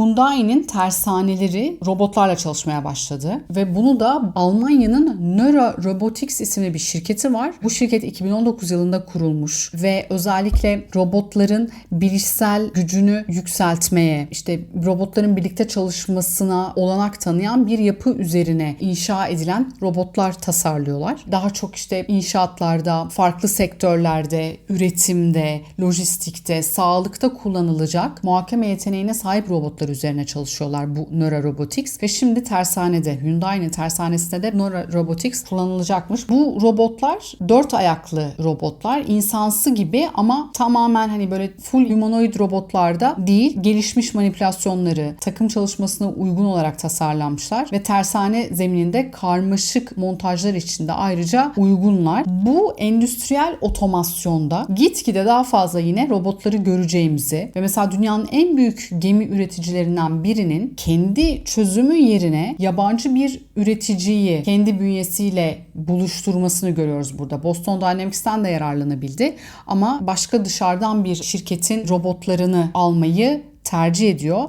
Hyundai'nin tersaneleri robotlarla çalışmaya başladı ve bunu da Almanya'nın Neuro Robotics isimli bir şirketi var. Bu şirket 2019 yılında kurulmuş ve özellikle robotların bilişsel gücünü yükseltmeye, işte robotların birlikte çalışmasına olanak tanıyan bir yapı üzerine inşa edilen robotlar tasarlıyorlar. Daha çok işte inşaatlarda, farklı sektörlerde, üretimde, lojistikte, sağlıkta kullanılacak muhakeme yeteneğine sahip robotlar üzerine çalışıyorlar bu Neuro Robotics ve şimdi tersanede, Hyundai'nin tersanesinde de Neuro Robotics kullanılacakmış. Bu robotlar dört ayaklı robotlar, insansı gibi ama tamamen hani böyle full humanoid robotlarda değil, gelişmiş manipülasyonları, takım çalışmasına uygun olarak tasarlanmışlar ve tersane zemininde karmaşık montajlar içinde ayrıca uygunlar. Bu endüstriyel otomasyonda gitgide daha fazla yine robotları göreceğimizi ve mesela dünyanın en büyük gemi üreticilerinden birinin kendi çözümü yerine yabancı bir üreticiyi kendi bünyesiyle buluşturmasını görüyoruz burada. Boston Dynamics'ten de yararlanabildi ama başka dışarıdan bir şirketin robotlarını almayı tercih ediyor.